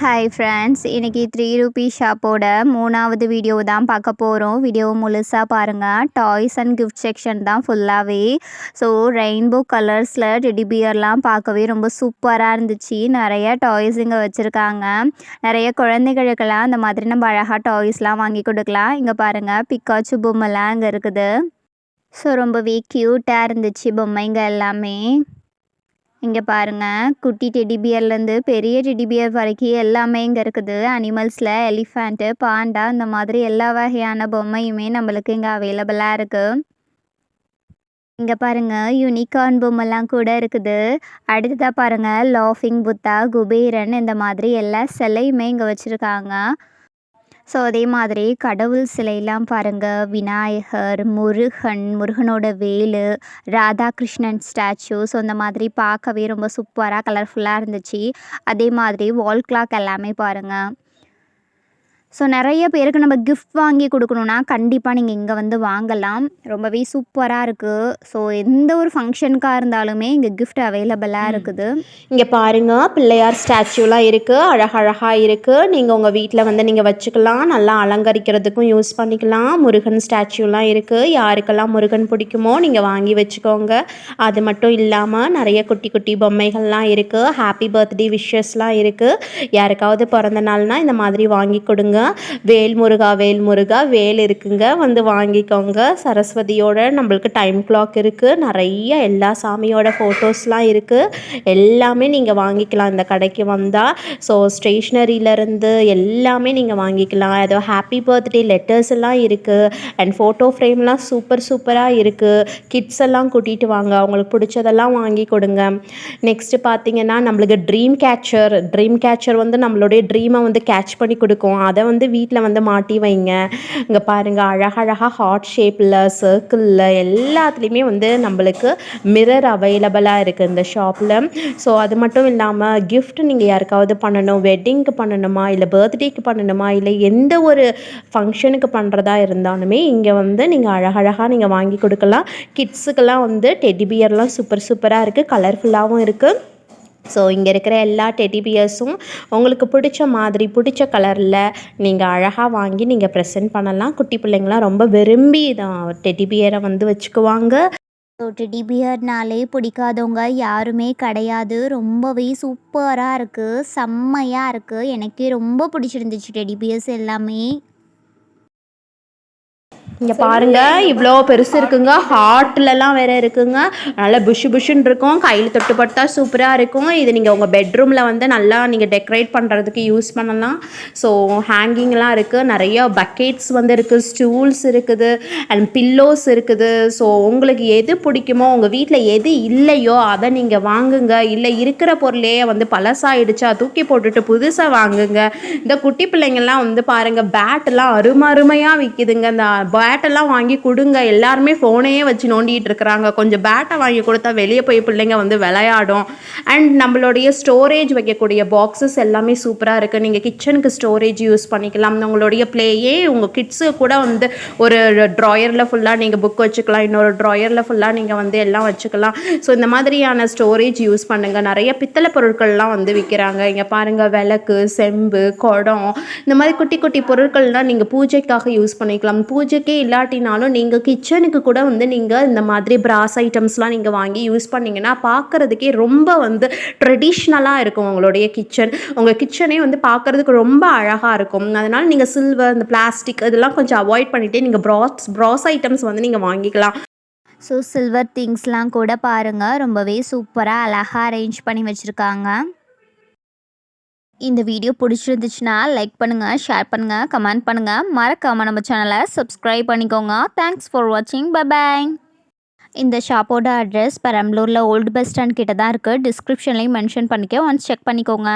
Hi friends இன்றைக்கி three rupees ஷாப்போட மூணாவது வீடியோ தான் பார்க்க போகிறோம் வீடியோ முழுசாக பாருங்கள் டாய்ஸ் அண்ட் கிஃப்ட் செக்ஷன் தான் ஃபுல்லாகவே ஸோ ரெயின்போ கலர்ஸில் டெடி பியர்லாம் பார்க்கவே ரொம்ப சூப்பராக இருந்துச்சு. நிறைய டாய்ஸ் இங்கே வச்சுருக்காங்க. நிறைய குழந்தைகளுக்கெல்லாம் அந்த மாதிரி நம்ம அழகாக டாய்ஸ்லாம் வாங்கி கொடுக்கலாம். இங்கே பாருங்கள் பிக்காச்சு பொம்மைலாம் இங்கே இருக்குது. ஸோ ரொம்பவே க்யூட்டாக இருந்துச்சு பொம்மைங்க எல்லாமே. இங்கே பாருங்கள் குட்டி டெடி பியர்லேருந்து பெரிய டெடி பியர் வரைக்கும் எல்லாமே இங்கே இருக்குது. அனிமல்ஸில் எலிஃபேண்ட்டு பாண்டா இந்த மாதிரி எல்லா வகையான பொம்மையுமே நம்மளுக்கு இங்கே அவைலபிளாக இருக்குது இங்கே பாருங்கள் யூனிகார்ன் பொம்மைலாம் கூட இருக்குது. அடுத்ததாக பாருங்கள் லாஃபிங் புத்தா குபேரன் இந்த மாதிரி எல்லா சிலையுமே இங்கே வச்சுருக்காங்க. ஸோ அதே மாதிரி கடவுள் சிலையெல்லாம் பாருங்கள் விநாயகர் முருகன் முருகனோட வேலு ராதாகிருஷ்ணன் ஸ்டாச்சு. ஸோ இந்த மாதிரி பார்க்கவே ரொம்ப சூப்பராக கலர்ஃபுல்லாக இருந்துச்சு. அதே மாதிரி வால் கிளாக் எல்லாமே பாருங்கள் ஸோ நிறைய பேருக்கு நம்ம கிஃப்ட் வாங்கி கொடுக்கணுன்னா கண்டிப்பாக நீங்கள் இங்கே வந்து வாங்கலாம். ரொம்பவே சூப்பராக இருக்குது ஸோ எந்த ஒரு ஃபங்க்ஷனுக்காக இருந்தாலுமே இங்கே கிஃப்ட் அவைலபிளாக இருக்குது. இங்கே பாருங்கள் பிள்ளையார் ஸ்டாச்சுலாம் இருக்குது அழகழகாக இருக்குது நீங்கள் உங்கள் வீட்டில் வந்து நீங்கள் வச்சுக்கலாம். நல்லா அலங்கரிக்கிறதுக்கும் யூஸ் பண்ணிக்கலாம். முருகன் ஸ்டாச்சுலாம் இருக்குது யாருக்கெல்லாம் முருகன் பிடிக்குமோ நீங்கள் வாங்கி வச்சுக்கோங்க. அது மட்டும் இல்லாமல் நிறைய குட்டி குட்டி பொம்மைகள்லாம் இருக்குது ஹாப்பி பர்த்டே விஷஸ்லாம் இருக்குது யாருக்காவது பிறந்த நாள்னால் இந்த மாதிரி வாங்கி கொடுங்க. வேல்முருகா வேல்முருகா வேல் வேல் இருக்குங்க. வந்து வாங்கிக்கோங்க. சரஸ்வதியோட நம்மளுக்கு டைம் கிளாக் இருக்குது நிறைய எல்லா சாமியோட ஃபோட்டோஸ்லாம் இருக்குது எல்லாமே நீங்கள் வாங்கிக்கலாம். இந்த கடைக்கு வந்தால் ஸோ ஸ்டேஷ்னரியிலேருந்து எல்லாமே நீங்கள் வாங்கிக்கலாம். ஏதோ ஹாப்பி பர்த்டே லெட்டர்ஸ் எல்லாம் இருக்குது அண்ட் ஃபோட்டோ ஃப்ரேம்லாம் சூப்பர் சூப்பராக இருக்குது கிட்ஸ் எல்லாம் கூட்டிகிட்டு வாங்க. அவங்களுக்கு பிடிச்சதெல்லாம் வாங்கி கொடுங்க. நெக்ஸ்ட்டு பார்த்தீங்கன்னா நம்மளுக்கு ட்ரீம் கேச்சர் ட்ரீம் கேச்சர் வந்து நம்மளுடைய ட்ரீமை வந்து கேட்ச் பண்ணி கொடுக்கும். அதை வந்து வீட்டில் வந்து மாட்டி வைங்க. இங்கே பாருங்கள் அழகழகாக ஹார்ட் ஷேப்பில் சர்க்கிளில் எல்லாத்துலேயுமே வந்து நம்மளுக்கு மிரர் அவைலபிளாக இருக்குது இந்த ஷாப்பில் ஸோ அது மட்டும் இல்லாமல் கிஃப்ட் நீங்கள் யாருக்காவது பண்ணணும் வெட்டிங்க்கு பண்ணணுமா இல்லை பர்த்டேக்கு பண்ணணுமா இல்லை எந்த ஒரு ஃபங்க்ஷனுக்கு பண்ணுறதா இருந்தாலுமே இங்கே வந்து நீங்கள் அழகழகாக நீங்கள் வாங்கி கொடுக்கலாம். கிட்ஸுக்கெல்லாம் வந்து டெடி பியர்லாம் சூப்பர் சூப்பராக இருக்குது கலர்ஃபுல்லாகவும் இருக்குது ஸோ இங்கே இருக்கிற எல்லா டெடி பியர்ஸும் உங்களுக்கு பிடிச்ச மாதிரி பிடிச்ச கலரில் நீங்கள் அழகாக வாங்கி நீங்கள் ப்ரெசென்ட் பண்ணலாம். குட்டி பிள்ளைங்களாம் ரொம்ப விரும்பி தான் டெடி பியரை வந்து வச்சுக்குவாங்க. ஸோ டெடி பியர்னாலே பிடிக்காதவங்க யாருமே கிடையாது. ரொம்பவே சூப்பராக இருக்குது செம்மையாக இருக்குது எனக்கே ரொம்ப பிடிச்சிருந்துச்சு டெடி பியர்ஸ் எல்லாமே. இங்கே பாருங்கள் இவ்வளோ பெருசு இருக்குங்க. ஹார்ட்லலாம் வேறு இருக்குங்க. நல்லா புஷு புஷுன்னு இருக்கும். கையில் தொட்டுப்பட்டா சூப்பராக இருக்கும். இது நீங்கள் உங்கள் பெட்ரூமில் வந்து நல்லா நீங்கள் டெக்கரேட் பண்ணுறதுக்கு யூஸ் பண்ணலாம். ஸோ ஹேங்கிங்லாம் இருக்குது நிறைய பக்கெட்ஸ் வந்து இருக்குது ஸ்டூல்ஸ் இருக்குது. அண்ட் பில்லோஸ் இருக்குது. ஸோ உங்களுக்கு எது பிடிக்குமோ உங்கள் வீட்டில் எது இல்லையோ அதை நீங்கள் வாங்குங்க. இல்லை இருக்கிற பொருளே வந்து பழசாயிடுச்சா தூக்கி போட்டுட்டு புதுசாக வாங்குங்க. இந்த குட்டி பிள்ளைங்கள்லாம் வந்து பாருங்கள் பேட்டெல்லாம் அருமை அருமையாக விற்கிதுங்க இந்த பேட்டெல்லாம் வாங்கி கொடுங்க. எல்லாருமே ஃபோனையே வச்சு நோண்டிகிட்டு இருக்கிறாங்க. கொஞ்சம் பேட்டை வாங்கி கொடுத்தா வெளியே போய் பிள்ளைங்க வந்து விளையாடும். அண்ட் நம்மளுடைய ஸ்டோரேஜ் வைக்கக்கூடிய பாக்ஸஸ் எல்லாமே சூப்பராக இருக்குது நீங்கள் கிச்சனுக்கு ஸ்டோரேஜ் யூஸ் பண்ணிக்கலாம். உங்களுடைய ப்ளேயே உங்கள் கிட்ஸு கூட வந்து ஒரு ட்ராயரில் ஃபுல்லாக நீங்கள் புக் வச்சுக்கலாம். இன்னொரு ட்ராயரில் ஃபுல்லாக நீங்கள் வந்து எல்லாம் வச்சுக்கலாம். ஸோ இந்த மாதிரியான ஸ்டோரேஜ் யூஸ் பண்ணுங்கள் நிறைய பித்தளை பொருட்கள்லாம் வந்து விற்கிறாங்க இங்கே பாருங்கள் விளக்கு செம்பு குடம். இந்த மாதிரி குட்டி குட்டி பொருட்கள்லாம் நீங்கள் பூஜைக்காக யூஸ் பண்ணிக்கலாம். பூஜைக்கே இல்லாட்டினாலும் நீங்கள் கிச்சனுக்கு கூட வந்து நீங்கள் இந்த மாதிரி பிராஸ் ஐட்டம்ஸ்லாம் நீங்கள் வாங்கி யூஸ் பண்ணிங்கன்னா பார்க்குறதுக்கே ரொம்ப வந்து ட்ரெடிஷ்னலாக இருக்கும் உங்களுடைய கிச்சன் உங்கள் கிச்சனே வந்து பார்க்குறதுக்கு ரொம்ப அழகாக இருக்கும். அதனால் நீங்கள் சில்வர் இந்த பிளாஸ்டிக் இதெல்லாம் கொஞ்சம் அவாய்ட் பண்ணிவிட்டு நீங்கள் ப்ராஸ் ப்ராஸ் ஐட்டம்ஸ் வந்து நீங்கள் வாங்கிக்கலாம். ஸோ சில்வர் திங்ஸ்லாம் கூட பாருங்கள் ரொம்பவே சூப்பராக அழகாக அரேஞ்ச் பண்ணி வச்சுருக்காங்க. இந்த வீடியோ பிடிச்சிருந்துச்சுன்னா லைக் பண்ணுங்கள் ஷேர் பண்ணுங்கள் கமெண்ட் பண்ணுங்கள் மறக்காமல் நம்ம சேனலை சப்ஸ்கிரைப் பண்ணிக்கோங்க. தேங்க்ஸ் ஃபார் வாட்சிங் பாய் இந்த ஷாப்போட அட்ரஸ் பெரம்பலூரில் ஓல்டு பஸ் ஸ்டாண்ட் கிட்ட தான் இருக்குது டிஸ்கிரிப்ஷன்லேயும் மென்ஷன் பண்ணிக்க. ஒன்ஸ் செக் பண்ணிக்கோங்க.